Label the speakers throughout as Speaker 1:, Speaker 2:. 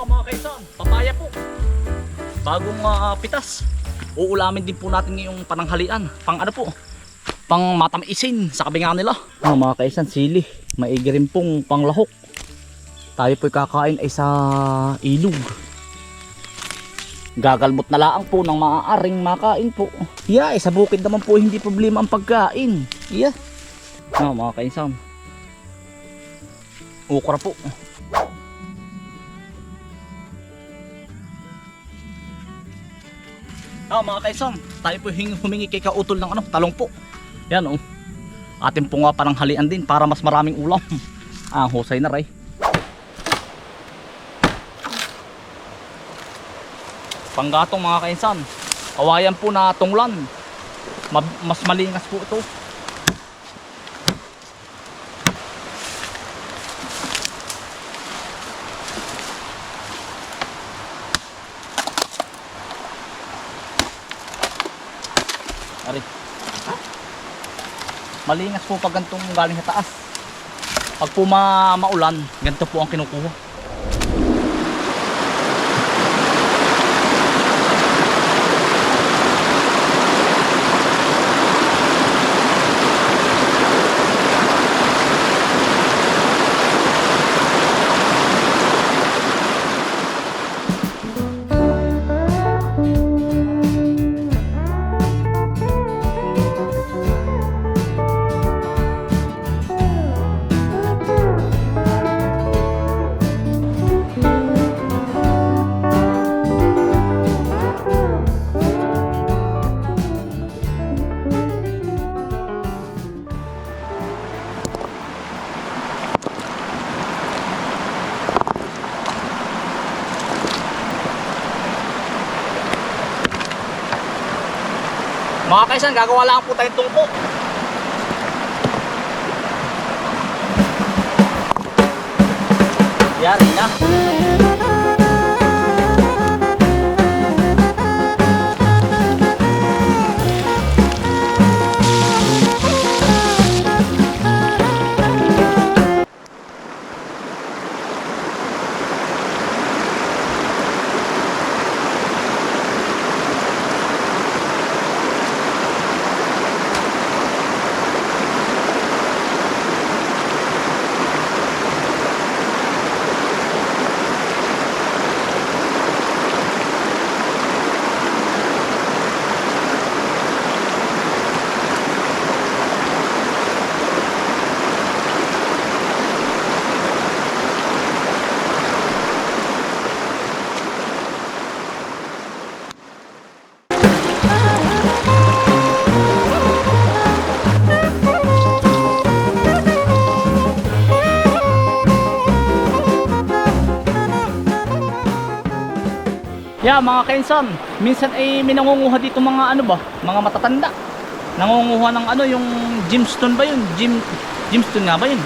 Speaker 1: Ah, mga kaisan, papaya po. Bagong ah, pitas. Uulamin din po natin ngayong pananghalian. Pang ano po? Pang matamisin sa kabinga nila. Ah, mga kaisan, sili. Maigi rin pong panglahok. Tayo po'y kakain ay sa ilog. Gagalmot na laang po ng maaaring makain po. Yeah, sa bukid naman po hindi problema ang pagkain. Yeah. Ah, mga kaisan. Ukra po. Ah, mga kaisan, tayo po humingi kay kautol ng ano, talong po. Yan oh. Atin po nga parang halian din para mas maraming ulam. Ah, husay na ray. Panggatong mga kaisan. Kawayan po na tunglan. Ma- mas malingas po ito. Malingas po pag gantong galing sa taas. Pag po ma maulan, ganito po ang kinukuha. Mga kaisan, gagawa lang po tayong tungko. Yari na. Yeah, mga kainsan, minsan ay may nangunguha dito mga ano ba, mga matatanda. Nangunguha ng ano, yung gemstone ba yun? Gem, gemstone nga ba yun?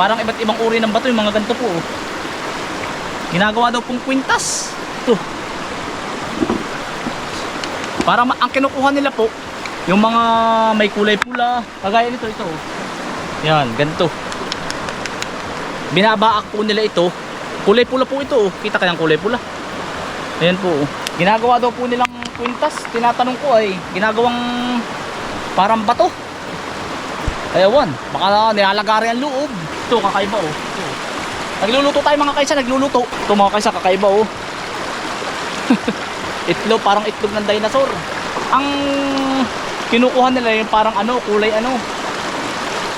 Speaker 1: Parang iba't ibang uri ng bato, yung mga ganito po. oh. Ginagawa daw pong kwintas. Ito. Para ma- ang kinukuha nila po, yung mga may kulay pula, kagaya nito, ito. oh. Yan, ganito. Binabaak po nila ito. Kulay pula po ito, oh. kita kayang kulay pula. Ayan po. Ginagawa daw po nilang kwintas. Tinatanong ko ay ginagawang parang bato. Ayawan. Baka nilalagari ang loob. Ito kakaiba oh. Ito. Nagluluto tayo mga kaisa. Nagluluto. Ito mga kaisa kakaiba oh. itlog. Parang itlog ng dinosaur. Ang kinukuha nila yung parang ano. Kulay ano.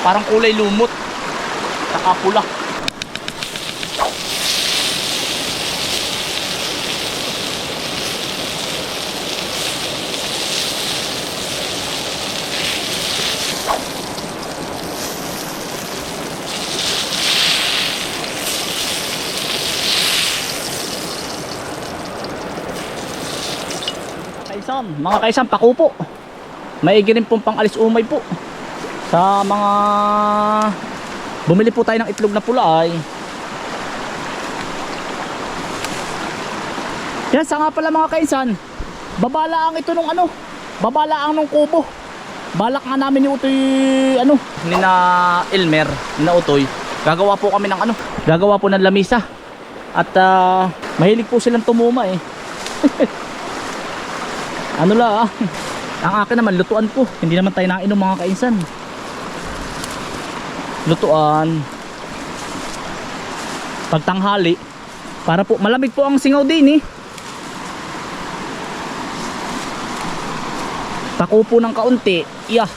Speaker 1: Parang kulay lumot. Saka. Kaisan, mga kaisan, pako po. Maigi rin pong pang alis umay po. Sa mga bumili po tayo ng itlog na pula ay Yan, sa nga pala mga kaisan, babalaang ito nung ano, babalaang nung kubo. Balak nga namin ni Utoy, ano, ni na Elmer, ni na Utoy. Gagawa po kami ng ano, gagawa po ng lamisa. At ah, mahilig po silang tumuma eh. ano la ah. Ang akin naman lutuan po. Hindi naman tayo nainom mga kainsan. Lutuan. Pagtanghali. Para po malamig po ang singaw din eh. Tako po ng kaunti. Yeah.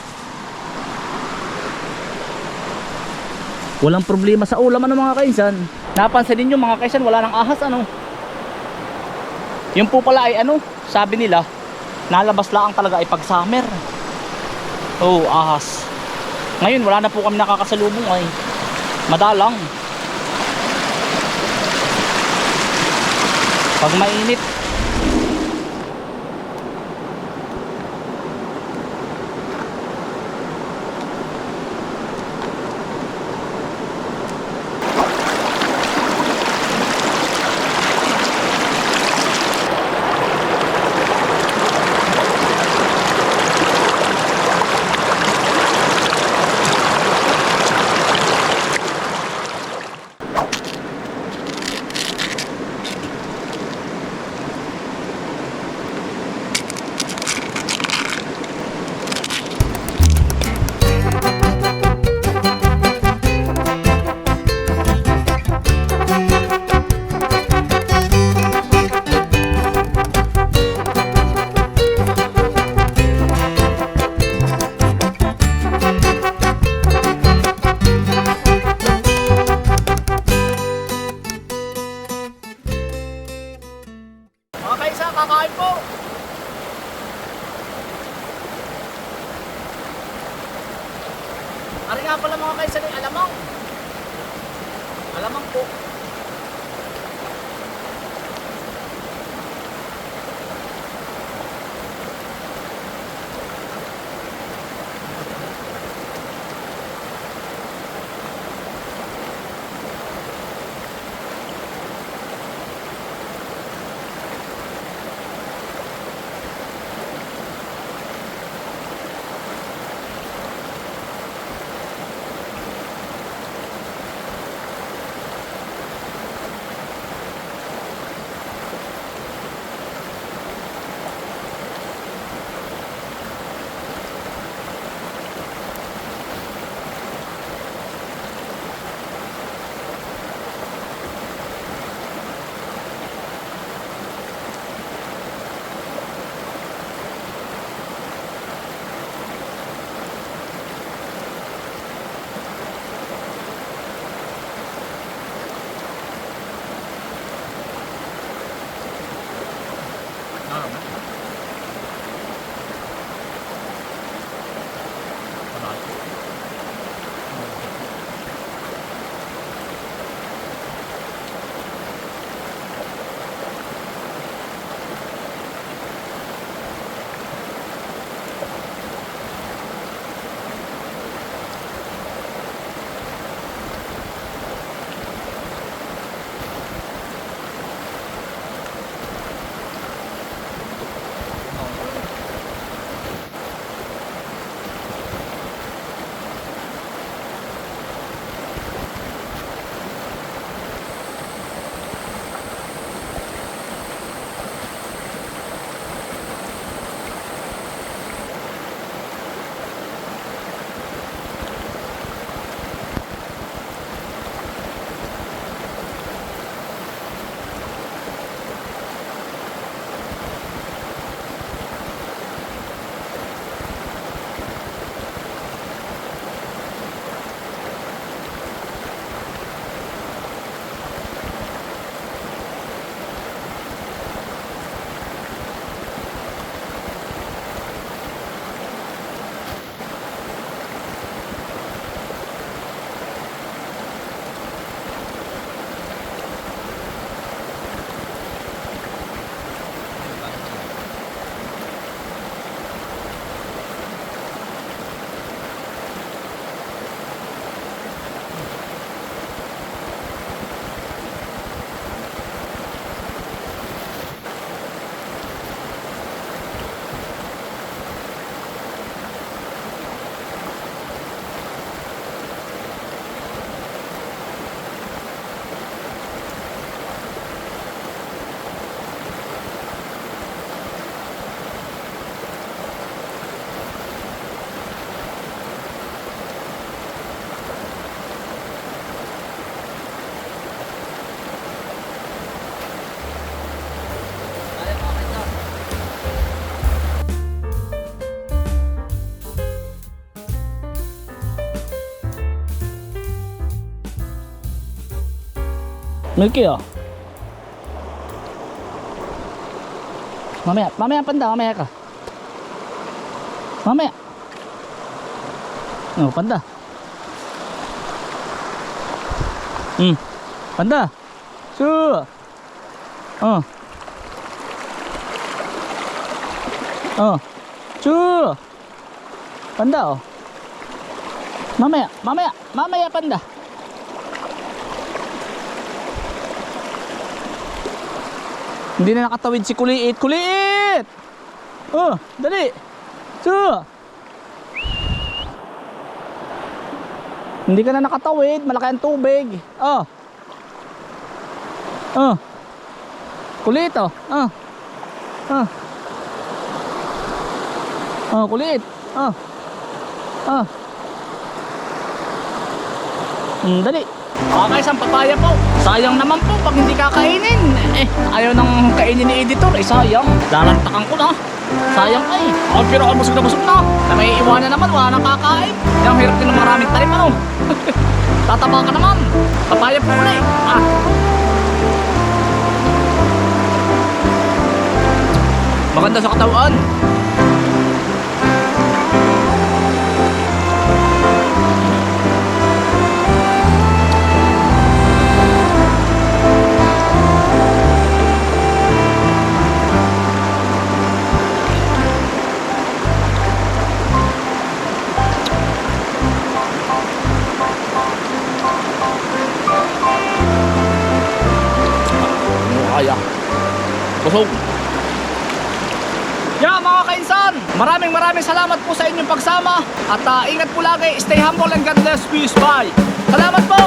Speaker 1: Walang problema sa ulam ano mga kainsan. Napansin ninyo mga kainsan wala nang ahas ano. Yung po pala ay ano, sabi nila, nalabas lang talaga ay pag summer. Oh, ahas. Ngayon wala na po kami nakakasalubong ay. Madalang. Pag mainit, Kaisa, kakain po! Ari nga pala mga kaisa ni alamang. Alamang po. Milky oh. Mamaya, mamaya panda, mamaya ka. Mamaya. Oh, panda. Hmm. Panda. Su. Oh. Oh. Su. Panda oh. Mamaya, mamaya, mamaya panda. Hindi na nakatawid si Kuliit. Kuliit! Oh, dali. Su. Hindi ka na nakatawid, malaki ang tubig. Oh. Oh. Kulit oh. Oh. Oh. Oh, kulit. Oh. Oh. Hmm, dali. Okay, isang papaya po. Sayang naman po pag hindi kakainin. Eh, ayaw nang kainin ni editor. Eh, sayang. Lalantakan ko na. Sayang ay. Oh, pero ako busog na busog na. Na may iwanan naman, wala nang kakain. Yung hirap din ng maraming talim, ano? Tataba ka naman. Papaya po ulit. Ah. Maganda sa katawan. sila. Busog! Yeah, mga kainsan! Maraming maraming salamat po sa inyong pagsama at uh, ingat po lagi. Stay humble and God bless. Peace. Bye! Salamat po!